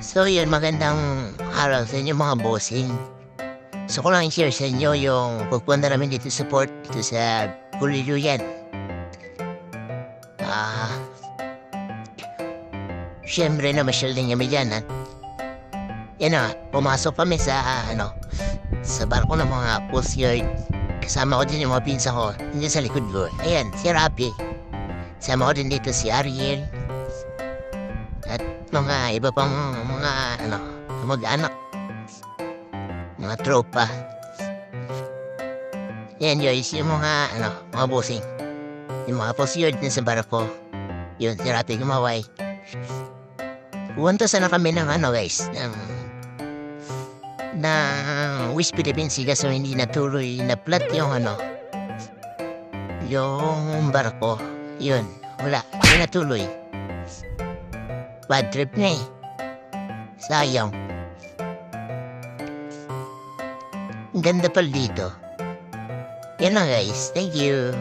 So yun, magandang araw sa inyo mga bossing. So ko lang i-share sa inyo yung pagpunta namin dito sa port, dito sa Puliluyan. Ah, Siyempre na masyal din kami dyan, ha? Yan na, pumasok kami sa, ano, sa barko ng mga Coast Guard. Kasama ko din yung mga pinsa ko, hindi sa likod ko. Ayan, si Rapi. Sama ko din dito si Ariel. Mga iba pang mga, ano, mag-anak. Mga tropa. Yan, guys, yung mga, ano, mga bossing. Yung mga Guard din sa barko. Yun, si Rapi gumaway. Pumunta sana kami ng ano guys, ng ng West Philippines kaso hindi natuloy na plat yung ano yung barko. Yun, wala, hindi natuloy. Bad trip na. Sayang. Ang ganda pala dito. Yan lang guys, thank you.